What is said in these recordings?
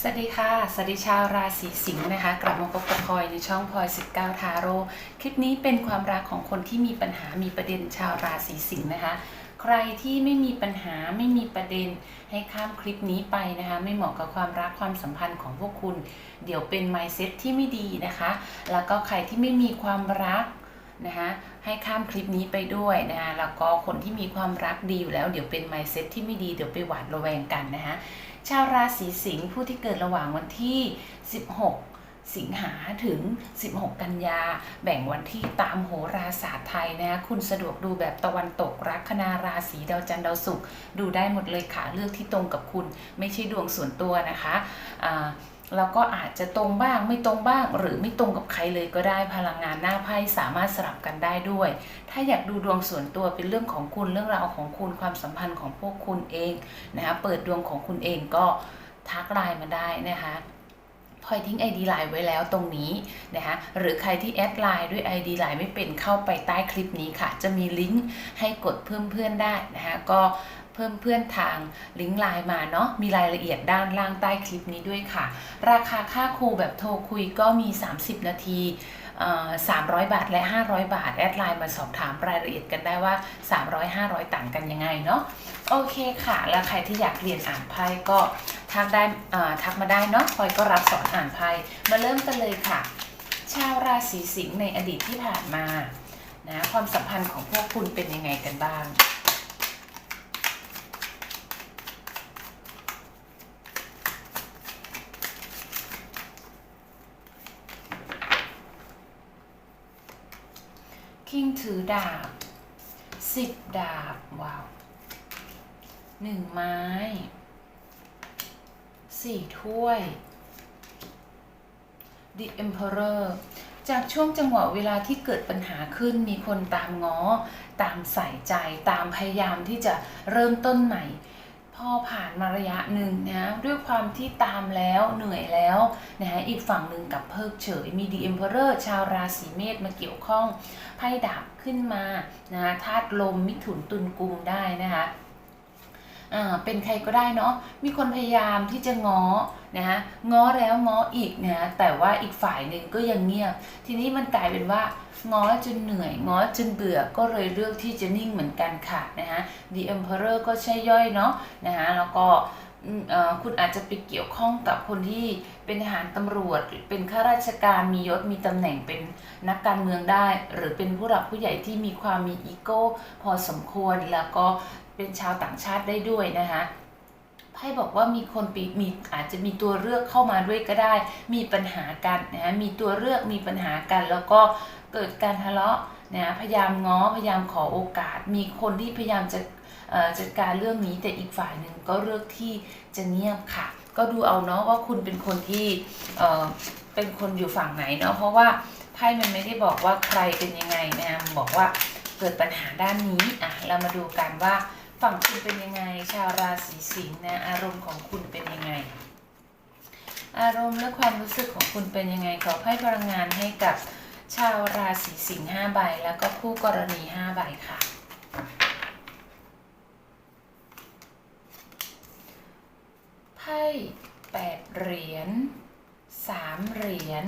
สวัสดีค่ะ สวัสดีชาวราศีสิงห์นะคะ กลับมาพบกับพลอยในช่องพลอย19 ทาโร่คลิปนี้เป็นความรักของคนที่มีปัญหามีประเด็นชาวราศีสิงห์นะคะ ใครที่ไม่มีปัญหาไม่มีประเด็นให้ข้ามคลิปนี้ไปนะคะ ไม่เหมาะกับความรักความสัมพันธ์ของพวกคุณ เดี๋ยวเป็น mindset ที่ไม่ดีนะคะ แล้วก็ใครที่ไม่มีความรักนะคะให้ข้ามคลิปนี้ไปด้วยนะคะแล้วก็คนที่มีความรักดีอยู่แล้ว เดี๋ยวเป็น mindset ที่ไม่ดีเดี๋ยวไปหวาดระแวงกันนะคะ ชาวราศีสิงห์ผู้ที่เกิดระหว่างวันที่ 16 สิงหาถึง 16 กันยา แบ่งวันที่ตามโหราศาสตร์ไทยนะคะคุณสะดวกดูแบบตะวันตกรัคนาราศีดาวจันทร์ดาวศุกร์ดูได้หมดเลยค่ะเลือกที่ตรงกับคุณ ไม่ใช่ดวงส่วนตัวนะคะอ่า แล้วก็อาจจะตรงบ้างไม่ตรงบ้าง หรือไม่ตรงกับใครเลยก็ได้พลังงานหน้าไพ่สามารถสลับกันได้ด้วย ถ้าอยากดูดวงส่วนตัวเป็นเรื่องของคุณเรื่องราวของคุณความสัมพันธ์ของพวกคุณเองนะคะเปิดดวงของคุณเองก็ทักไลน์มาได้นะคะพลอยทิ้ง ID ไลน์ไว้แล้วตรงนี้นะคะหรือใครที่แอดไลน์ด้วย ID ไลน์ไม่เป็นเข้าไปใต้คลิปนี้ค่ะ จะมีลิงก์ให้กดเพิ่มเพื่อนได้นะคะก็ เพิ่มเพื่อนทางลิงก์ไลน์มาเนาะมีรายละเอียดด้านล่างใต้คลิปนี้ด้วยค่ะ ราคาค่าครูแบบโทรคุยก็มี 30 นาที300 บาทและ 500 บาท แอดไลน์มาสอบถามรายละเอียดกันได้ว่า 300 500 ต่างกันยังไงเนาะโอเคค่ะ แล้วใครที่อยากเรียนอ่านไพ่ก็ทักได้ทักมาได้เนาะพลอยก็รับสอนอ่านไพ่มาเริ่มกันเลยค่ะ ชาวราศีสิงห์ในอดีตที่ผ่านมานะความสัมพันธ์ของพวกคุณเป็นยังไงกันบ้าง คิงถือดาบสิบดาบว้าวหนึ่งไม้สี่ถ้วย The Emperor จากช่วงจังหวะเวลาที่เกิดปัญหาขึ้นมีคนตามง้อ ตามใส่ใจตามพยายามที่จะเริ่มต้นใหม่ พอผ่านมาระยะหนึ่งนะด้วยความที่ตามแล้วเหนื่อยแล้วนะฮะอีกฝั่งหนึ่งกับเพิกเฉยมี The Emperor ชาวราศีเมษมาเกี่ยวข้องไพ่ดาบขึ้นมานะธาตุลมมิถุนตุลกุมได้นะคะ เป็นใครก็ได้เนาะมีคนพยายามที่จะง้อนะฮะง้อแล้วง้ออีกนะฮะแต่ว่าอีกฝ่ายหนึ่งก็ยังเงียบ ทีนี้มันกลายเป็นว่าง้อจนเหนื่อยง้อจนเบื่อก็เลยเลือกที่จะนิ่งเหมือนกันค่ะนะฮะ The Emperor ก็ใช่ย่อยเนาะนะฮะแล้วก็คุณอาจจะไปเกี่ยวข้องกับคนที่เป็นทหารตำรวจ เป็นข้าราชการมียศมีตำแหน่งเป็นนักการเมืองได้ หรือเป็นผู้หลักผู้ใหญ่ที่มีความมีอีโก้พอสมควร แล้วก็ เป็นชาวต่างชาติได้ด้วยนะคะไพ่บอกว่ามีคนปีมีอาจจะมีตัวเลือกเข้ามาด้วยก็ได้ มีปัญหากันนะะมีตัวเลือกมีปัญหากัน แล้วก็เกิดการทะเลาะนะพยายามง้อพยายามขอโอกาส มีคนที่พยายามจะจัดการเรื่องนี้แต่อีกฝ่ายหนึ่งก็เลือกที่จะเงียบค่ะ ก็ดูเอาเนาะว่าคุณเป็นคนที่เเป็นคนอยู่ฝั่งไหนเนาะเพราะว่าไพ่มันไม่ได้บอกว่าใครเป็นยังไงนะบอกว่าเกิดปัญหาด้านนี้อะเรามาดูกันว่า ฝั่งคุณเป็นยังไง ชาวราศีสิงห์นะอารมณ์ของคุณเป็นยังไง อารมณ์และความรู้สึกของคุณเป็นยังไงขอให้พลังงานให้กับชาวราศีสิงห์5ใบ แล้วก็คู่กรณี5ใบค่ะไพ่แปดเหรียญสามเหรียญ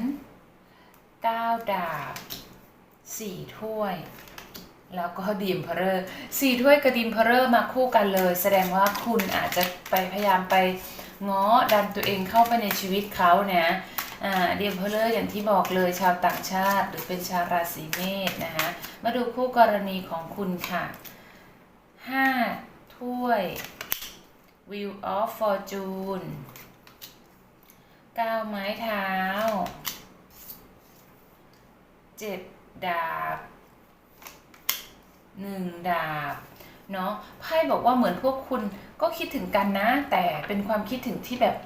เก้าดาบสี่ถ้วย แล้วก็ดิมเพอร์สี่ถ้วยกับดิมเพอร์มาคู่กันเลย แสดงว่าคุณอาจจะไปพยายามไปง้อดันตัวเองเข้าไปในชีวิตเขานะอ่าดิมเพอร์อย่างที่บอกเลยชาวต่างชาติ หรือเป็นชาวราศีเมษนะคะมาดูคู่กรณีของคุณค่ะห้าถ้วย Wheel of Fortune ก้าวไม้เท้าเจ็ดดาบ หนึ่งดาบเนาะไพ่บอกว่าเหมือนพวกคุณก็คิดถึงกันนะ แต่เป็นความคิดถึงที่แบบ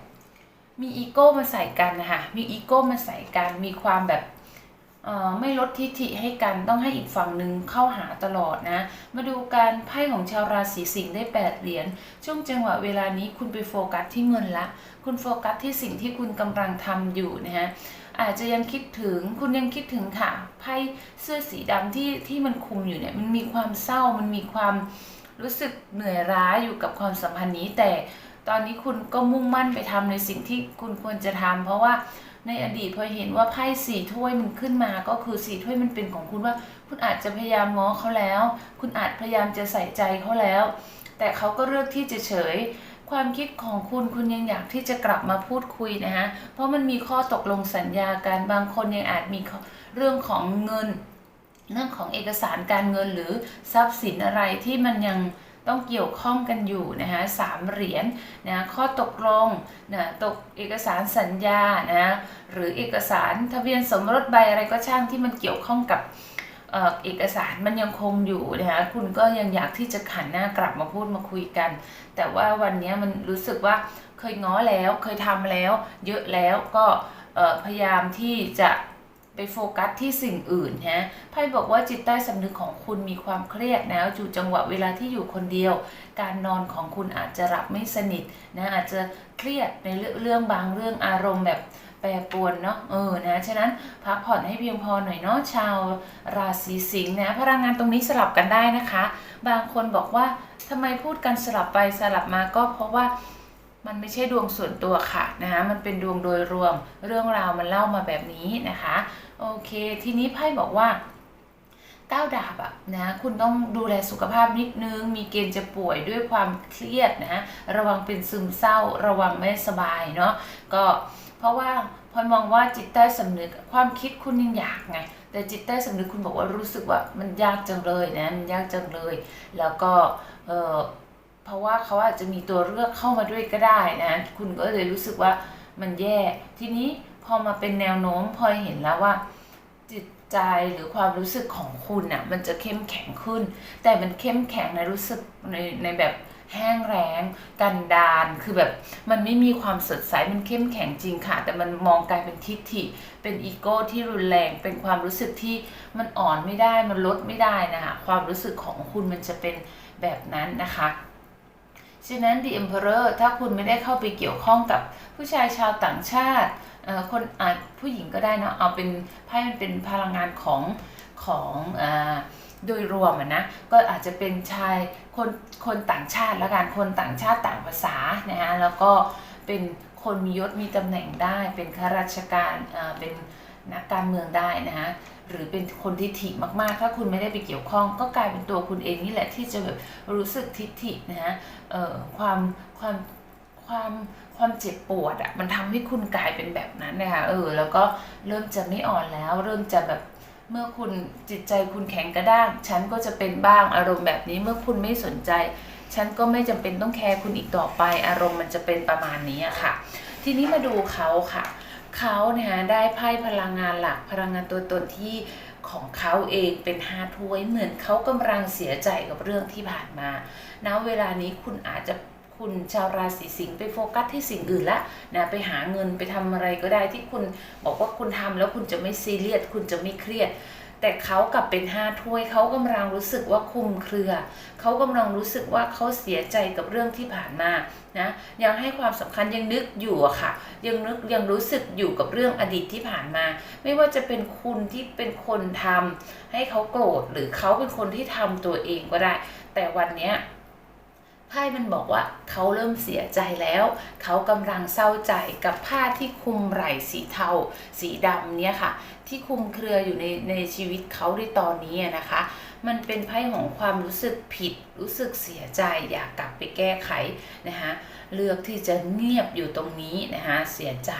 มีอีโก้มาใส่กันนะคะมีอีโก้มาใส่กันมีความแบบไม่ลดทิฐิให้กันต้องให้อีกฝั่งหนึ่งเข้าหาตลอดนะ มาดูการไพ่ของชาวราศีสิงห์ได้แปดเหรียญช่วงจังหวะเวลานี้คุณไปโฟกัสที่เงินละ คุณโฟกัสที่สิ่งที่คุณกำลังทำอยู่นะฮะ อาจจะยังคิดถึงคุณยังคิดถึงค่ะไพ่เสื้อสีดำที่ที่มันคุมอยู่เนี่ยมันมีความเศร้ามันมีความรู้สึกเหนื่อยล้าอยู่กับความสัมพันธ์นี้ แต่ตอนนี้คุณก็มุ่งมั่นไปทำในสิ่งที่คุณควรจะทำเพราะว่าในอดีตพอเห็นว่าไพ่สี่ถ้วยมันขึ้นมาก็คือสี่ถ้วยมันเป็นของคุณว่า คุณอาจจะพยายามง้อเขาแล้ว คุณอาจพยายามจะใส่ใจเขาแล้ว แต่เขาก็เลือกที่จะเฉย ความคิดของคุณคุณยังอยากที่จะกลับมาพูดคุยนะฮะ เพราะมันมีข้อตกลงสัญญากันบางคนยังอาจมีเรื่องของเงิน เรื่องของเอกสารการเงินหรือทรัพย์สินอะไรที่มันยังต้องเกี่ยวข้องกันอยู่นะฮะสามเหรียญนะข้อตกลงนะตกเอกสารสัญญานะหรือเอกสารทะเบียนสมรสใบอะไรก็ช่างที่มันเกี่ยวข้องกับ เอกสารมันยังคงอยู่นะคะคุณก็ยังอยากที่จะขันหน้ากลับมาพูดมาคุยกัน แต่ว่าวันนี้มันรู้สึกว่าเคยง้อแล้วเคยทำแล้ว เยอะแล้วก็พยายามที่จะไปโฟกัสที่สิ่งอื่นฮะไพ่บอกว่าจิตใต้สำนึกของคุณมีความเครียดนะอยู่จังหวะเวลาที่อยู่คนเดียว การนอนของคุณอาจจะหลับไม่สนิทนะอาจจะเครียดในเรื่องบางเรื่องอารมณ์แบบ แปรปรวนเนาะเออนะฉะนั้นพักผ่อนให้เพียงพอหน่อยเนาะชาวราศีสิงห์นะพลังงานตรงนี้สลับกันได้นะคะ บางคนบอกว่าทำไมพูดกันสลับไปสลับมาก็เพราะว่ามันไม่ใช่ดวงส่วนตัวค่ะนะคะมันเป็นดวงโดยรวมเรื่องราวมันเล่ามาแบบนี้นะคะ โอเคทีนี้ไพ่บอกว่าก้าวดาบอะนะคุณต้องดูแลสุขภาพนิดนึง มีเกณฑ์จะป่วยด้วยความเครียดนะระวังเป็นซึมเศร้า ระวังไม่สบายเนาะก็ เพราะว่าพอมองว่าจิตใต้สำนึกความคิดคุณยังอยากไง แต่จิตใต้สำนึกคุณบอกว่ารู้สึกว่ามันยากจังเลยนะมันยากจังเลย แล้วก็เออเพราะว่าเขาอาจจะมีตัวเลือกเข้ามาด้วยก็ได้นะคุณก็เลยรู้สึกว่ามันแย่ ทีนี้พอมาเป็นแนวโน้มพลอยเห็นแล้วว่า จิตใจหรือความรู้สึกของคุณน่ะมันจะเข้มแข็งขึ้น แต่มันเข้มแข็งในรู้สึกในในแบบ แห้งแรงกันดานคือแบบมันไม่มีความสดใสมันเข้มแข็งจริงค่ะ แต่มันมองกลายเป็นทิฐิ เป็นอีโก้ที่รุนแรง เป็นความรู้สึกที่มันอ่อนไม่ได้มันลดไม่ได้นะคะความรู้สึกของคุณมันจะเป็นแบบนั้นนะคะฉะนั้น The Emperor ถ้าคุณไม่ได้เข้าไปเกี่ยวข้องกับผู้ชายชาวต่างชาติเอ่อคนอาจผู้หญิงก็ได้นะเอาเป็นไพ่มันเป็นพลังงานของของอา โดยรวมอะนะก็อาจจะเป็นชายคนคนต่างชาติละกันคนต่างชาติต่างภาษานะฮะแล้วก็เป็นคนมียศมีตำแหน่งได้ เป็นข้าราชการอ่าเป็นนักการเมืองได้นะฮะหรือเป็นคนทิฐิมากๆ ถ้าคุณไม่ได้ไปเกี่ยวข้อง ก็กลายเป็นตัวคุณเองนี่แหละที่จะแบบรู้สึกทิฐินะฮะเอ่อความความความความเจ็บปวดอะมันทำให้คุณกลายเป็นแบบนั้นนะคะเออแล้วก็เริ่มจะไม่อ่อนแล้ว เริ่มจะแบบ เมื่อคุณจิตใจคุณแข็งกระด้าง ฉันก็จะเป็นบ้างอารมณ์แบบนี้เมื่อคุณไม่สนใจ ฉันก็ไม่จำเป็นต้องแคร์คุณอีกต่อไป อารมณ์มันจะเป็นประมาณนี้ค่ะ ทีนี้มาดูเขาค่ะ เขาเนี่ยได้ไพ่พลังงานหลักพลังงานตัวตนที่ของเขาเองเป็นห้าถ้วยเหมือนเขากำลังเสียใจกับเรื่องที่ผ่านมาณเวลานี้คุณอาจจะ คุณชาวราศีสิงห์ไปโฟกัสที่สิ่งอื่นละนะไปหาเงินไปทำอะไรก็ได้ที่คุณบอกว่าคุณทำแล้วคุณจะไม่ซีเรียสคุณจะไม่เครียด แต่เขากลับเป็นห้าถ้วยเขากำลังรู้สึกว่าคุมเครือ เขากำลังรู้สึกว่าเขาเสียใจกับเรื่องที่ผ่านมานะยังให้ความสำคัญยังนึกอยู่อะค่ะ ยังนึกยังรู้สึกอยู่กับเรื่องอดีตที่ผ่านมา ไม่ว่าจะเป็นคุณที่เป็นคนทำให้เขาโกรธหรือเขาเป็นคนที่ทำตัวเองก็ได้ แต่วันเนี้ย ไพ่มันบอกว่าเขาเริ่มเสียใจแล้ว เขากำลังเศร้าใจกับผ้าที่คุมไหล่สีเทา สีดำเนี่ยค่ะ ที่คุมเครืออยู่ในในชีวิตเขาในตอนนี้อะนะคะ มันเป็นไพ่ของความรู้สึกผิด รู้สึกเสียใจอยากกลับไปแก้ไขนะคะ เลือกที่จะเงียบอยู่ตรงนี้นะคะเสียใจ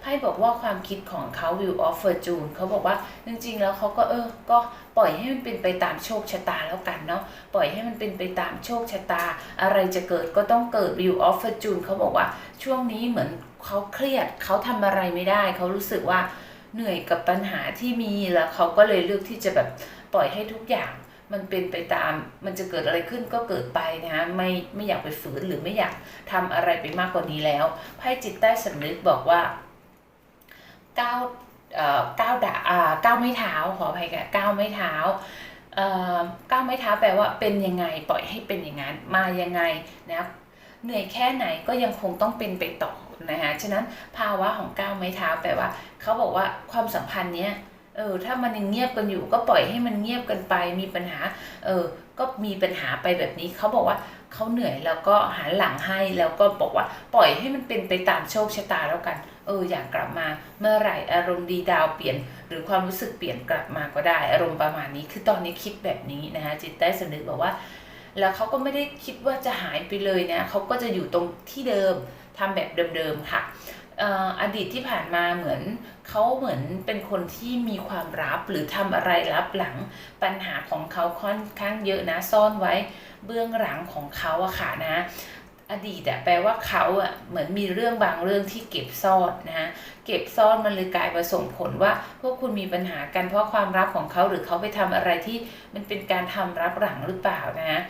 ไพ่บอกว่าความคิดของเขา Will of Fortune เขาบอกว่าจริงๆ แล้วเขาก็เออ ก็ปล่อยให้มันเป็นไปตามโชคชะตาแล้วกันเนาะปล่อยให้มันเป็นไปตามโชคชะตา อะไรจะเกิดก็ต้องเกิด Will of Fortune เขาบอกว่าช่วงนี้เหมือนเขาเครียดเขาทำอะไรไม่ได้ เขารู้สึกว่าเหนื่อยกับปัญหาที่มีแล้วเขาก็เลยเลือกที่จะแบบปล่อยให้ทุกอย่าง มันเป็นไปตาม มันจะเกิดอะไรขึ้นก็เกิดไปนะฮะไม่ไม่อยากไปฝืนหรือไม่อยากทำอะไรไปมากกว่านี้แล้วไพ่จิตใต้สำนึกบอกว่าก้าวเอ่อก้าวดาอ่าก้าวไม่เท้าขออภัยค่ะก้าวไม่เท้าเอ่อก้าวไม่เท้าแปลว่าเป็นยังไงปล่อยให้เป็นอย่างนั้นมายังไงนะเหนื่อยแค่ไหนก็ยังคงต้องเป็นไปต่อนะฮะฉะนั้นภาวะของก้าวไม่เท้าแปลว่าเขาบอกว่าความสัมพันธ์เนี้ย เออถ้ามันยังเงียบกันอยู่ก็ปล่อยให้มันเงียบกันไปมีปัญหา เออก็มีปัญหาไปแบบนี้เขาบอกว่าเขาเหนื่อยแล้วก็หันหลังให้แล้วก็บอกว่าปล่อยให้มันเป็นไปตามโชคชะตาแล้วกัน เอออยากกลับมาเมื่อไหร่อารมณ์ดีดาวเปลี่ยน หรือความรู้สึกเปลี่ยนกลับมาก็ได้ อารมณ์ประมาณนี้คือตอนนี้คิดแบบนี้นะคะจิตใต้สำนึกบอกว่า แล้วเขาก็ไม่ได้คิดว่าจะหายไปเลยนะเขาก็จะอยู่ตรงที่เดิมทำแบบเดิมๆค่ะ อดีตที่ผ่านมาเหมือนเขาเหมือนเป็นคนที่มีความลับหรือทำอะไรลับหลังปัญหาของเขาค่อนข้างเยอะนะซ่อนไว้เบื้องหลังของเขาอะค่ะนะอดีตอะแปลว่าเขาอะเหมือนมีเรื่องบางเรื่องที่เก็บซ่อนนะเก็บซ่อนมันเลยกลายมาส่งผลว่า พวกคุณมีปัญหากันเพราะความรักของเขาหรือเขาไปทำอะไรที่มันเป็นการทำรับหลังหรือเปล่านะ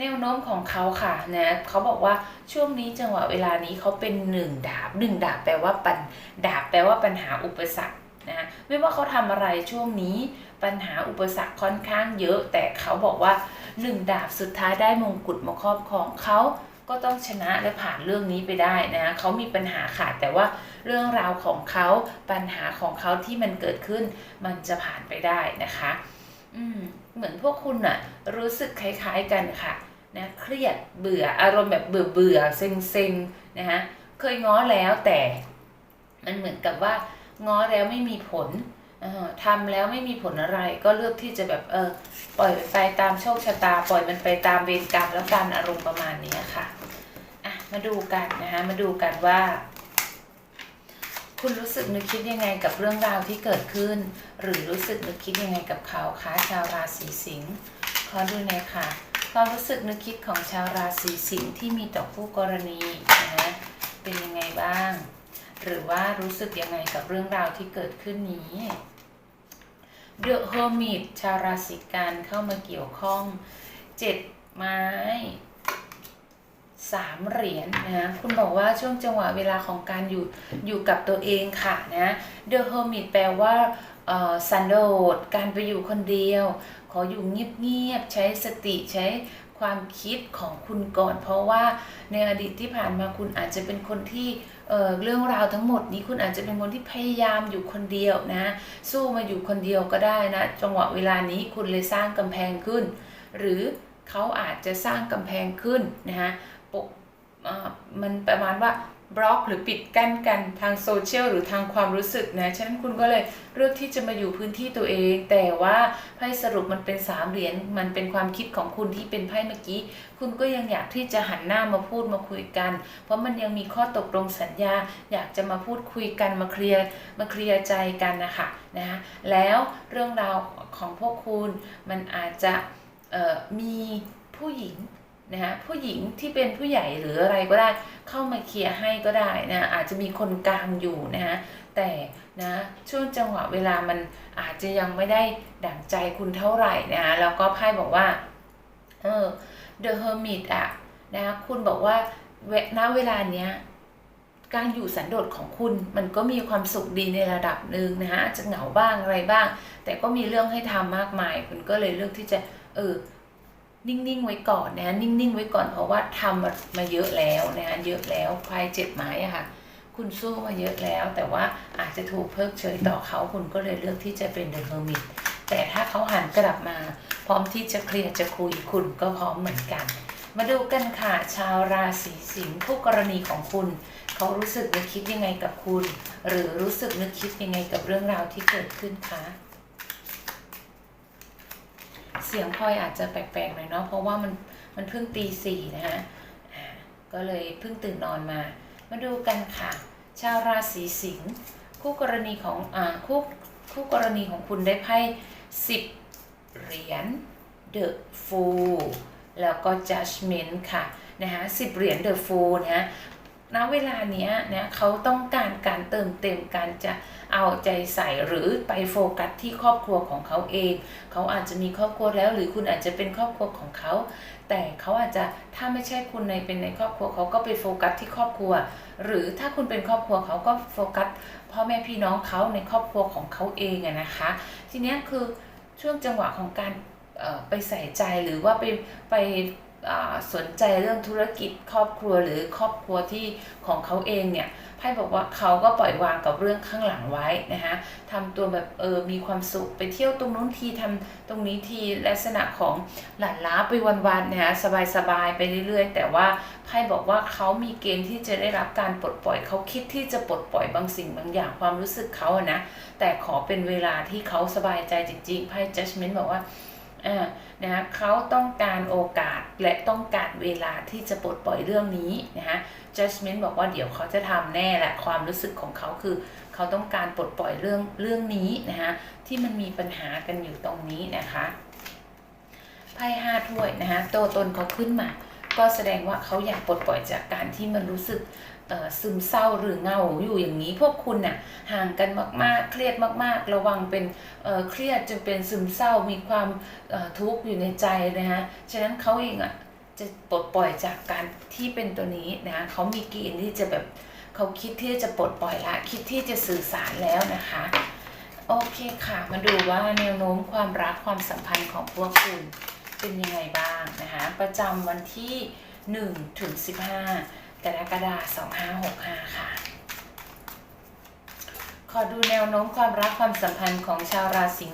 แนวโน้มของเขาค่ะนะเขาบอกว่าช่วงนี้จังหวะเวลานี้เขาเป็นหนึ่งดาบหนึ่งดาบแปลว่าปัญดาบแปลว่าปัญหาอุปสรรคนะไม่ว่าเขาทำอะไรช่วงนี้ปัญหาอุปสรรคค่อนข้างเยอะ แต่เขาบอกว่าหนึ่งดาบสุดท้ายได้มงกุฎมาครอบครองเขาก็ต้องชนะและผ่านเรื่องนี้ไปได้นะเขามีปัญหาค่ะแต่ว่าเรื่องราวของเขาปัญหาของเขาที่มันเกิดขึ้น มันจะผ่านไปได้นะคะ อืมเหมือนพวกคุณน่ะรู้สึกคล้าย ๆกันค่ะ นะเครียดเบื่ออารมณ์แบบเบื่อเบื่อเซ็งเซ็งนะฮะเคยง้อแล้วแต่มันเหมือนกับว่าง้อแล้วไม่มีผลออทำแล้วไม่มีผลอะไรก็เลือกที่จะแบบเออปล่อยไปตามโชคชะตา ปล่อยมันไปตามเวรกรรมแล้วกันอารมณ์ประมาณนี้ค่ะอะมาดูกันนะคะมาดูกันว่า คุณรู้สึกนึกคิดยังไงกับเรื่องราวที่เกิดขึ้น หรือรู้สึกนึกคิดยังไงกับเขาคะชาวราศีสิงห์ขอดูหน่อยค่ะ ความรู้สึกนึกคิดของชาวราศีสิงห์ที่มีต่อคู่กรณีนะเป็นยังไงบ้าง หรือว่ารู้สึกยังไงกับเรื่องราวที่เกิดขึ้นนี้ The Hermit ชาวราศีกันเข้ามาเกี่ยวข้องเจ็ดไม้สามเหรียญนะคุณบอกว่าช่วงจังหวะเวลาของการอยู่อยู่กับตัวเองค่ะนะ The Hermit แปลว่า สันโดษการไปอยู่คนเดียว ขออยู่เงียบๆใช้สติใช้ความคิดของคุณก่อน เพราะว่าในอดีตที่ผ่านมาคุณอาจจะเป็นคนที่เเรื่องราวทั้งหมดนี้คุณอาจจะเป็นคนที่พยายามอยู่คนเดียวนะ สู้มาอยู่คนเดียวก็ได้นะ จังหวะเวลานี้คุณเลยสร้างกำแพงขึ้น หรือเขาอาจจะสร้างกำแพงขึ้นนะฮะปกมันประมาณว่า บล็อกหรือปิดกั้นกันทางโซเชียลหรือทางความรู้สึกนะ ฉะนั้นคุณก็เลยเลือกที่จะมาอยู่พื้นที่ตัวเอง แต่ว่าไพ่สรุปมันเป็นสามเหรียญมันเป็นความคิดของคุณที่เป็นไพ่เมื่อกี้ คุณก็ยังอยากที่จะหันหน้ามาพูดมาคุยกัน เพราะมันยังมีข้อตกลงสัญญา อยากจะมาพูดคุยกันมาเคลียร์มาเคลียร์ใจกันนะคะนะแล้วเรื่องราวของพวกคุณมันอาจจะมีผู้หญิง นะฮะผู้หญิงที่เป็นผู้ใหญ่หรืออะไรก็ได้เข้ามาเคลียร์ให้ก็ได้นะอาจจะมีคนกลางอยู่นะฮะแต่นะช่วงจังหวะเวลามันอาจจะยังไม่ได้ดั่งใจคุณเท่าไหร่นะฮะแล้วก็ไพ่บอกว่าเออ The Hermit อะนะคุณบอกว่าเวณเวลาเนี้ยการอยู่สันโดษของคุณมันก็มีความสุขดีในระดับหนึ่งนะฮะอาจจะเหงาบ้างอะไรบ้าง แต่ก็มีเรื่องให้ทำมากมาย คุณก็เลยเลือกที่จะเออ นิ่งๆไว้ก่อนนะนิ่งๆไว้ก่อนเพราะว่าทำมาเยอะแล้วนะเยอะแล้วพายเจ็ดไม้อะค่ะ คุณสู้มาเยอะแล้ว แต่ว่าอาจจะถูกเพิกเฉยต่อเขาคุณก็เลยเลือกที่จะเป็นเดอะเฮอร์มิตแต่ถ้าเขาหันกลับมา พร้อมที่จะเคลียร์จะคุยคุณก็พร้อมเหมือนกัน มาดูกันค่ะชาวราศีสิงห์ผู้กรณีของคุณเขารู้สึกนึกคิดยังไงกับคุณ หรือรู้สึกนึกคิดยังไงกับเรื่องราวที่เกิดขึ้นคะ เสียงพลอยอาจจะแปลกๆหน่อยเนาะเพราะว่ามันมันเพิ่งตีสี่นะฮะก็เลยเพิ่งตื่นนอนมา มาดูกันค่ะ ชาวราศีสิงห์คู่กรณีของอ่าคู่คู่กรณีของคุณได้ไพ่สิบเหรียญ The Fool แล้วก็ Judgment ค่ะนะคะสิบเหรียญ The Fool นะ ณเวลาเนี้ยนะเขาต้องการการเติมเต็มการจะเอาใจใส่หรือไปโฟกัสที่ครอบครัวของเขาเอง เขาอาจจะมีครอบครัวแล้ว หรือคุณอาจจะเป็นครอบครัวของเขา แต่เขาอาจจะถ้าไม่ใช่คุณในเป็นในครอบครัวเขาก็ไปโฟกัสที่ครอบครัว หรือถ้าคุณเป็นครอบครัวเขาก็โฟกัสพ่อแม่พี่น้องเขาในครอบครัวของเขาเองอะนะคะ ทีเนี้ยคือช่วงจังหวะของการไปใส่ใจหรือว่าไปไป สนใจเรื่องธุรกิจครอบครัวหรือครอบครัวที่ของเขาเองเนี่ยไพ่บอกว่าเขาก็ปล่อยวางกับเรื่องข้างหลังไว้นะคะทำตัวแบบเออมีความสุขไปเที่ยวตรงนู้นทีทำตรงนี้ทีลักษณะของหลั่นล้าไปวันๆนะคะสบายๆไปเรื่อยๆ แต่ว่าไพ่บอกว่าเขามีเกณฑ์ที่จะได้รับการปลดปล่อยเขาคิดที่จะปลดปล่อยบางสิ่งบางอย่างความรู้สึกเขาอะนะแต่ขอเป็นเวลาที่เขาสบายใจจริงๆไพ่ judgment บอกว่า นะคะเขาต้องการโอกาสและต้องการเวลาที่จะปลดปล่อยเรื่องนี้นะคะ judgment บอกว่าเดี๋ยวเขาจะทำแน่แหละความรู้สึกของเขาคือ เขาต้องการปลดปล่อยเรื่องเรื่องนี้นะคะที่มันมีปัญหากันอยู่ตรงนี้นะคะไพ่ห้าถ้วยนะคะตัวตนเขาขึ้นมา ก็แสดงว่าเขาอยากปลดปล่อยจากการที่มันรู้สึก ซึมเศร้าหรือเงาอยู่อย่างนี้ พวกคุณน่ะห่างกันมากๆ เครียดมากๆ ระวังเป็นเครียดจนเป็นซึมเศร้ามีความทุกข์อยู่ในใจนะคะฉะนั้นเขาเองอะจะปลดปล่อยจากการที่เป็นตัวนี้นะคะเขามีเกณฑ์ที่จะแบบเขาคิดที่จะปลดปล่อยละ คิดที่จะสื่อสารแล้วนะคะ โอเคค่ะ มาดูว่าแนวโน้มความรักความสัมพันธ์ของพวกคุณเป็นยังไงบ้างนะคะ ประจำวันที่ 1 ถึง 15 กรกฎาคม2565 ค่ะ ขอดูแนวโน้มความรักความสัมพันธ์ของชาวราศี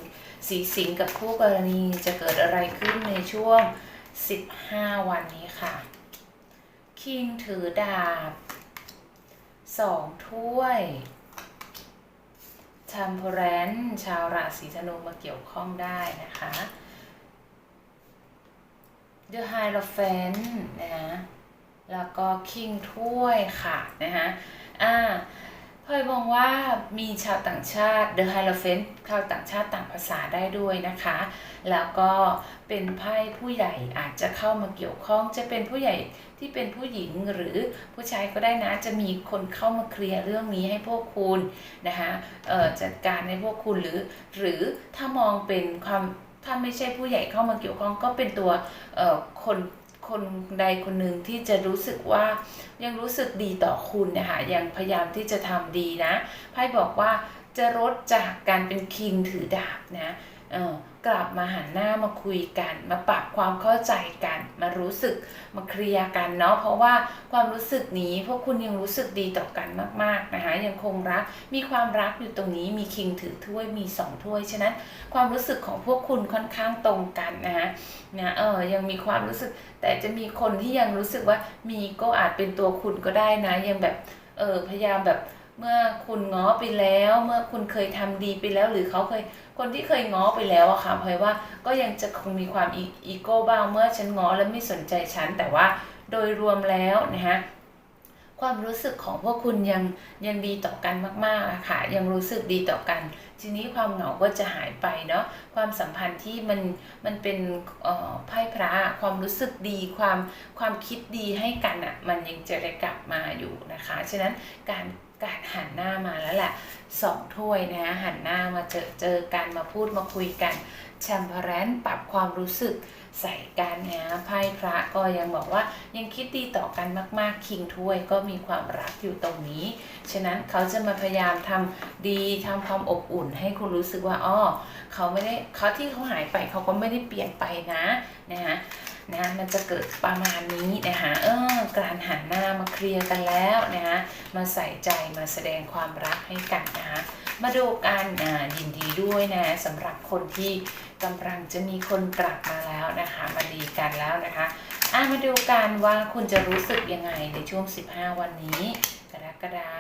สีสิงกับคู่กรณีจะเกิดอะไรขึ้นในช่วง 15 วันนี้ค่ะ คิงถือดาบสองถ้วยทำโพแรนชาวราศีธนูมาเกี่ยวข้องได้นะคะ The Hierophant นะ แล้วก็ King ถ้วยค่ะนะฮะอ่าพลอยมองว่ามีชาวต่างชาติ The Hierophant ชาวต่างชาติต่างภาษาได้ด้วยนะคะ แล้วก็เป็นไพ่ผู้ใหญ่อาจจะเข้ามาเกี่ยวข้อง จะเป็นผู้ใหญ่ที่เป็นผู้หญิงหรือผู้ชายก็ได้นะ จะมีคนเข้ามาเคลียร์เรื่องนี้ให้พวกคุณนะคะเออจัดการให้พวกคุณหรือ หรือถ้ามองเป็นความถ้าไม่ใช่ผู้ใหญ่เข้ามาเกี่ยวข้องก็เป็นตัวเอ่อคน คนใดคนหนึ่งที่จะรู้สึกว่ายังรู้สึกดีต่อคุณนะคะยังพยายามที่จะทำดีนะไพ่บอกว่าจะลดจากการเป็นคิงถือดาบนะเออ กลับมาหันหน้ามาคุยกัน มาปรับความเข้าใจกัน มารู้สึกมาเคลียร์กันเนาะเพราะว่าความรู้สึกนี้พวกคุณยังรู้สึกดีต่อกันมากๆนะคะยังคงรักมีความรักอยู่ตรงนี้มีคิงถือถ้วยมีสองถ้วยฉะนั้นความรู้สึกของพวกคุณค่อนข้างตรงกันนะคะนะเออยังมีความรู้สึก แต่จะมีคนที่ยังรู้สึกว่ามีก็อาจเป็นตัวคุณก็ได้นะยังแบบเออพยายามแบบ เมื่อคุณง้อไปแล้ว เมื่อคุณเคยทำดีไปแล้ว หรือเขาเคยคนที่เคยง้อไปแล้วอะค่ะเพราะว่าก็ยังจะคงมีความอีโก้บ้างเมื่อฉันง้อแล้วไม่สนใจฉันแต่ว่าโดยรวมแล้วนะคะความรู้สึกของพวกคุณยังยังดีต่อกันมากๆอะค่ะ ยังรู้สึกดีต่อกัน ทีนี้ความเหงาก็จะหายไปเนาะความสัมพันธ์ที่มันมันเป็นไพ่พระความรู้สึกดีความความคิดดีให้กันอะ่ะมันยังจะได้กลับมาอยู่นะคะ ฉะนั้นการ การหันหน้ามาแล้วแหละสองถ้วยนะหันหน้ามาเจอเจอกันมาพูดมาคุยกันแชมเปอร์แรนปรับความรู้สึกใส่กันนะไพ่พระก็ยังบอกว่ายังคิดดีต่อกันมากๆ คิงถ้วยก็มีความรักอยู่ตรงนี้ ฉะนั้นเขาจะมาพยายามทำดีทำความอบอุ่น ให้คุณรู้สึกว่าอ้อเขาไม่ได้เขาที่เขาหายไปเขาก็ไม่ได้เปลี่ยนไปนะนะคะ นะมันจะเกิดประมาณนี้นะคะเออการหันหน้ามาเคลียร์กันแล้วนะคะมาใส่ใจมาแสดงความรักให้กันนะคะมาดูกันอ่ายินดีด้วยนะสำหรับคนที่กำลังจะมีคนกลับมาแล้วนะคะมาดีกันแล้วนะคะอ่ามาดูกันว่าคุณจะรู้สึกยังไงในช่วง 15 วันนี้กรกฎา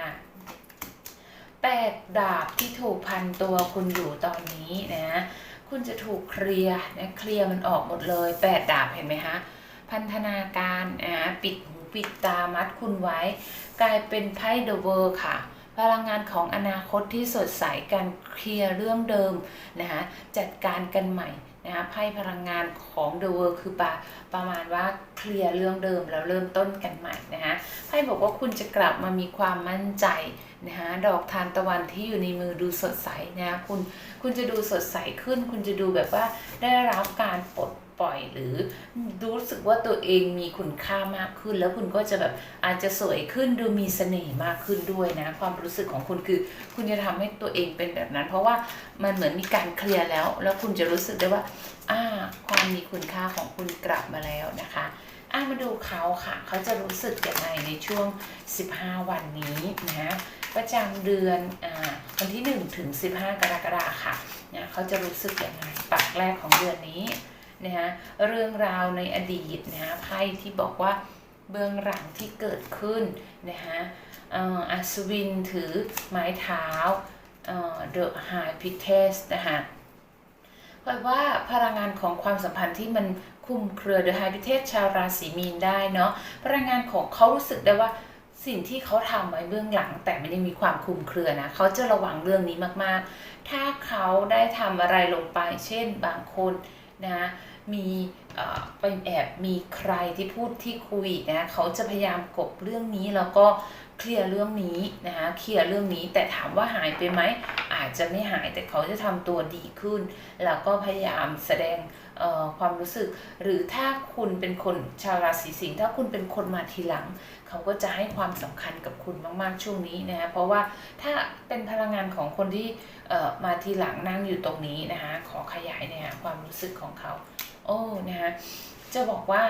แปดดาบที่ถูกพันตัวคุณอยู่ตอนนี้นะ คุณจะถูกเคลียร์นะเคลียร์มันออกหมดเลยแปดดาบเห็นไหมคะพันธนาการอ่าปิดหูปิดตามัดคุณไว้ กลายเป็นไพ่เดอะเวอร์ค่ะพลังงานของอนาคตที่สดใสการเคลียร์เรื่องเดิมนะคะจัดการกันใหม่นะคะไพ่พลังงานของ The World คือปะประมาณว่าเคลียร์เรื่องเดิมแล้วเริ่มต้นกันใหม่นะคะไพ่บอกว่าคุณจะกลับมามีความมั่นใจ นะคะดอกทานตะวันที่อยู่ในมือดูสดใสนะคุณคุณจะดูสดใสขึ้น คุณจะดูแบบว่าได้รับการปลดปล่อยหรือรู้สึกว่าตัวเองมีคุณค่ามากขึ้น แล้วคุณก็จะแบบอาจจะสวยขึ้นดูมีเสน่ห์มากขึ้นด้วยนะ ความรู้สึกของคุณคือ คุณจะทำให้ตัวเองเป็นแบบนั้น เพราะว่ามันเหมือนมีการเคลียร์แล้ว แล้วคุณจะรู้สึกได้ว่าอ่าความมีคุณค่าของคุณกลับมาแล้วนะคะอะมาดูเขาค่ะ เขาจะรู้สึกยังไงในช่วง 15 วันนี้นะ ประจำเดือนอวันที่ 1 ถึง 15 กรกฎาคมค่ะนะเขาจะรู้สึกยังไงปากแรกของเดือนนี้นะฮะเรื่องราวในอดีตนะฮะไพ่ที่บอกว่าเบื้องหลังที่เกิดขึ้นนะฮะอัศวินถือไม้เท้าเอ่อ The High p i t e s นะคะแปลว่าพลังงานของความสัมพันธ์ที่มันคลุมเครือ The High p i t e s ชาวราศีมีนได้เนาะพลังงานของเขารู้สึกได้ว่า สิ่งที่เขาทำไว้เบื้องหลัง แต่ไม่ได้มีความคลุมเครือนะเขาจะระวังเรื่องนี้มากๆ ถ้าเขาได้ทำอะไรลงไป เช่นบางคนนะมีเอ่อไปแอบมีใครที่พูดที่คุยนะเขาจะพยายามกบเรื่องนี้แล้วก็ เคลียร์เรื่องนี้นะคะเคลียร์เรื่องนี้แต่ถามว่าหายไปไหมอาจจะไม่หายแต่เขาจะทำตัวดีขึ้น แล้วก็พยายามแสดงความรู้สึก หรือถ้าคุณเป็นคนชาวราศีสิงห์ถ้าคุณเป็นคนมาทีหลัง เขาก็จะให้ความสำคัญกับคุณมากๆช่วงนี้นะคะเพราะว่าถ้าเป็นพลังงานของคนที่มาทีหลังนั่งอยู่ตรงนี้นะคะขอขยายเนี่ยความรู้สึกของเขา โอ้นะคะจะบอกว่า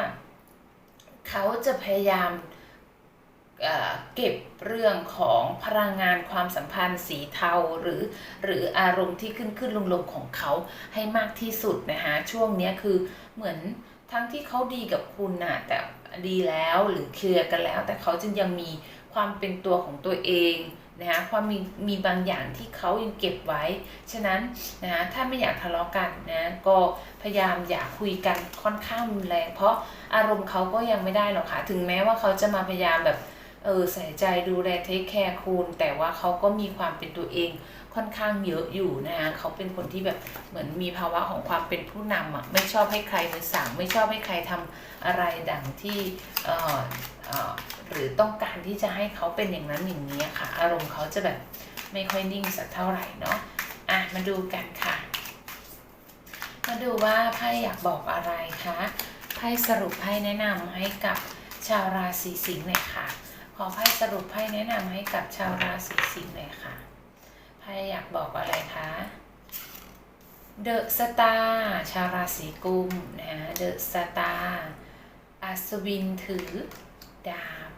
เขาจะพยายาม เก็บเรื่องของพลังงานความสัมพันธ์สีเทาหรือ หรืออารมณ์ที่ขึ้นขึ้นลงลงของเขาให้มากที่สุดนะคะช่วงนี้คือเหมือนทั้งที่เขาดีกับคุณน่ะแต่ดีแล้วหรือเคลียร์กันแล้ว แต่เขาจึงยังมีความเป็นตัวของตัวเองนะคะความมีมีบางอย่างที่เขายังเก็บไว้ ฉะนั้นนะถ้าไม่อยากทะเลาะกันนะก็พยายามอย่าคุยกันค่อนข้างรุนแรงเพราะอารมณ์เขาก็ยังไม่ได้หรอกค่ะถึงแม้ว่าเขาจะมาพยายามแบบ เออใส่ใจดูแลเทคแคร์คุณ แต่ว่าเขาก็มีความเป็นตัวเองค่อนข้างเยอะอยู่นะคะเขาเป็นคนที่แบบเหมือนมีภาวะของความเป็นผู้นำอะไม่ชอบให้ใครมาสั่งไม่ชอบให้ใครทำอะไรดังที่เอ่อเออหรือต้องการที่จะให้เขาเป็นอย่างนั้นอย่างนี้ค่ะ อารมณ์เขาจะแบบไม่ค่อยนิ่งสักเท่าไหร่เนาะอะมาดูกันค่ะ มาดูว่าไพ่อยากบอกอะไรคะไพ่สรุปไพ่แนะนำให้กับชาวราศีสิงห์หน่อยค่ะ อไพ่สรุปไพ่แนะนำให้กับชาวราศีสิงห์หน่อยค่ะไพ่อยากบอกอะไรคะเดอะสตาร์ชาวราศีกุมนะเดอะสตาร์อัศวินถือดาบ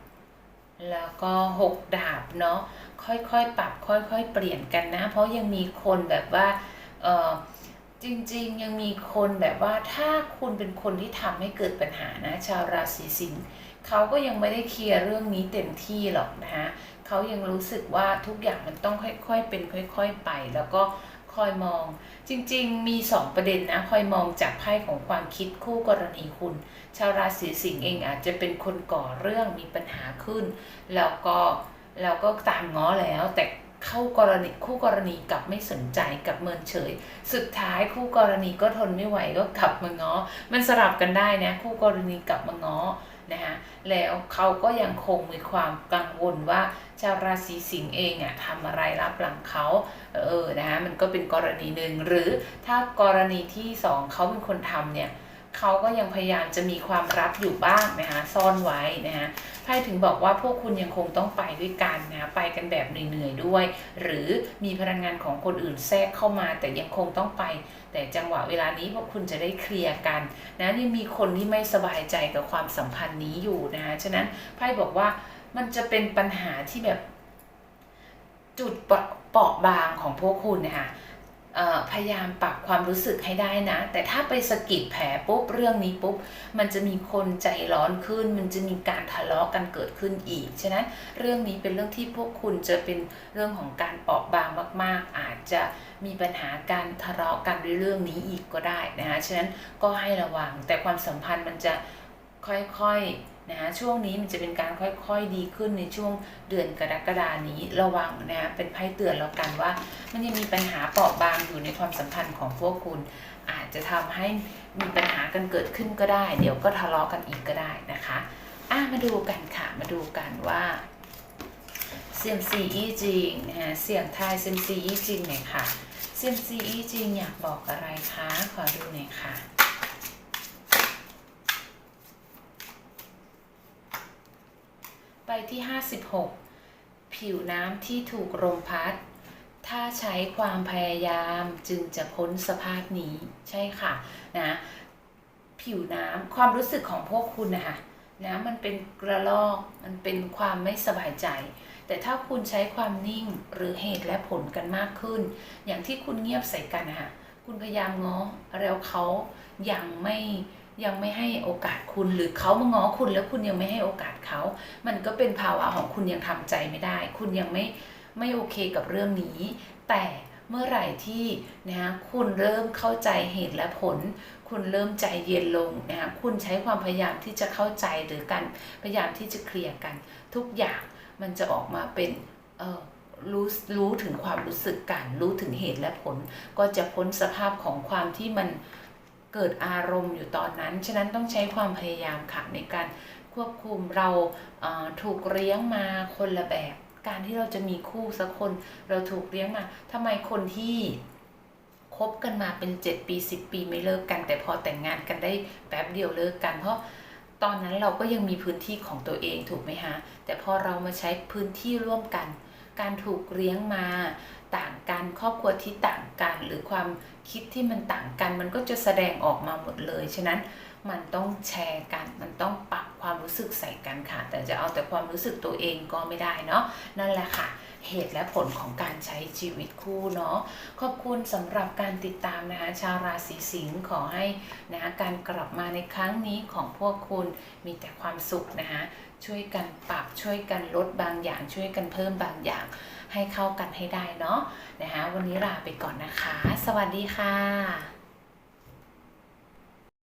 แล้วก็หกดาบเนาะค่อยๆ ปรับค่อย ๆ เปลี่ยนกันนะ เพราะยังมีคนแบบว่าเออจริงๆยังมีคนแบบว่าถ้าคุณเป็นคนที่ทำให้เกิดปัญหานะ ชาวราศีสิงห์ เขาก็ยังไม่ได้เคลียร์เรื่องนี้เต็มที่หรอกนะคะเขายังรู้สึกว่าทุกอย่างมันต้องค่อยๆเป็นค่อย ๆ ไป แล้วก็คอยมอง จริงๆมี 2 ประเด็นนะคอยมองจากไพ่ของความคิดคู่กรณีคุณ ชาวราศีสิงห์เองอาจจะเป็นคนก่อเรื่องมีปัญหาขึ้น แล้วก็แล้วก็ตามง้อแล้วแต่เข้ากรณีคู่กรณีกลับไม่สนใจกลับเมินเฉย สุดท้ายคู่กรณีก็ทนไม่ไหวก็กลับมาง้อ มันสลับกันได้นะคู่กรณีกลับมาง้อ นะคะแล้วเขาก็ยังคงมีความกังวลว่าชาวราศีสิงห์เองอะทำอะไรรับหลังเขาเออนะคะมันก็เป็นกรณีหนึ่งหรือถ้ากรณีที่สองเขาเป็นคนทำเนี่ย เขาก็ยังพยายามจะมีความลับอยู่บ้างนะคะซ่อนไว้นะคะไพ่ถึงบอกว่าพวกคุณยังคงต้องไปด้วยกันนะไปกันแบบเหนื่อยๆด้วย หรือมีพลังงานของคนอื่นแทรกเข้ามา แต่ยังคงต้องไป แต่จังหวะเวลานี้พวกคุณจะได้เคลียร์กันนะยังมีคนที่ไม่สบายใจกับความสัมพันธ์นี้อยู่นะคะฉะนั้นไพ่บอกว่ามันจะเป็นปัญหาที่แบบจุดเปราะบางของพวกคุณนะคะเอ่อ พยายามปรับความรู้สึกให้ได้นะ แต่ถ้าไปสะกิดแผลปุ๊บเรื่องนี้ปุ๊บมันจะมีคนใจร้อนขึ้น มันจะมีการทะเลาะกันเกิดขึ้นอีก ฉะนั้นเรื่องนี้เป็นเรื่องที่พวกคุณจะเป็นเรื่องของการเปราะบางมาก ๆ อาจจะมีปัญหาการทะเลาะกันด้วยเรื่องนี้อีกก็ได้นะคะฉะนั้นก็ให้ระวังแต่ความสัมพันธ์มันจะ ค่อยๆนะคะช่วงนี้มันจะเป็นการค่อยๆดีขึ้นในช่วงเดือนกรกฎานี้ระวังนะคะเป็นไพ่เตือนแล้วกันว่า มันยังมีปัญหาเปราะบางอยู่ในความสัมพันธ์ของพวกคุณ อาจจะทำให้มีปัญหากันเกิดขึ้นก็ได้ เดี๋ยวก็ทะเลาะกันอีกก็ได้นะคะอะมาดูกันค่ะมาดูกันว่าเซียมซีอีจิงนะฮะเสียงทายเซียมซีอีจิงหน่อยค่ะเซียมซีอีจิงอยากบอกอะไรคะขอดูหน่อยค่ะ ไปที่ 56 ผิวน้ำที่ถูกลมพัด ถ้าใช้ความพยายามจึงจะพ้นสภาพนี้ใช่ค่ะนะผิวน้ำความรู้สึกของพวกคุณนะคะนะมันเป็นกระลอกมันเป็นความไม่สบายใจ แต่ถ้าคุณใช้ความนิ่งหรือเหตุและผลกันมากขึ้น อย่างที่คุณเงียบใส่กันนะคะคุณพยายามง้อแล้วเขายังไม่ ยังไม่ให้โอกาสคุณหรือเขามาง้อคุณแล้วคุณยังไม่ให้โอกาสเขา มันก็เป็นภาวะของคุณยังทำใจไม่ได้ คุณยังไม่ไม่โอเคกับเรื่องนี้ แต่เมื่อไหร่ที่นะคะคุณเริ่มเข้าใจเหตุและผล คุณเริ่มใจเย็นลงนะคะคุณใช้ความพยายามที่จะเข้าใจหรือกันพยายามที่จะเคลียร์กัน ทุกอย่างมันจะออกมาเป็นเออรู้รู้ถึงความรู้สึกกัน รู้ถึงเหตุและผล ก็จะพ้นสภาพของความที่มัน เกิดอารมณ์อยู่ตอนนั้น ฉะนั้นต้องใช้ความพยายามค่ะในการควบคุมเราเถูกเลี้ยงมาคนละแบบ การที่เราจะมีคู่สักคน เราถูกเลี้ยงมาทำไมคนที่คบกันมาเป็น 7 ปี 10 ปีไม่เลิกกัน แต่พอแต่งงานกันได้แป๊บเดียวเลิกกัน เพราะตอนนั้นเราก็ยังมีพื้นที่ของตัวเองถูกไหมฮะแต่พอเรามาใช้พื้นที่ร่วมกัน การถูกเลี้ยงมาต่างกันครอบครัวที่ต่างกันหรือความ คิดที่มันต่างกัน มันก็จะแสดงออกมาหมดเลย ฉะนั้นมันต้องแชร์กัน มันต้องปรับความรู้สึกใส่กันค่ะ แต่จะเอาแต่ความรู้สึกตัวเองก็ไม่ได้เนาะ นั่นแหละค่ะ เหตุและผลของการใช้ชีวิตคู่เนาะ ขอบคุณสำหรับการติดตามนะคะ ชาวราศีสิงห์ขอให้นะคะการกลับมาในครั้งนี้ของพวกคุณมีแต่ความสุขนะคะ ช่วยกันปรับ ช่วยกันลดบางอย่าง ช่วยกันเพิ่มบางอย่าง ให้เข้ากันให้ได้เนาะนะคะวันนี้ลาไปก่อนนะคะ สวัสดีค่ะ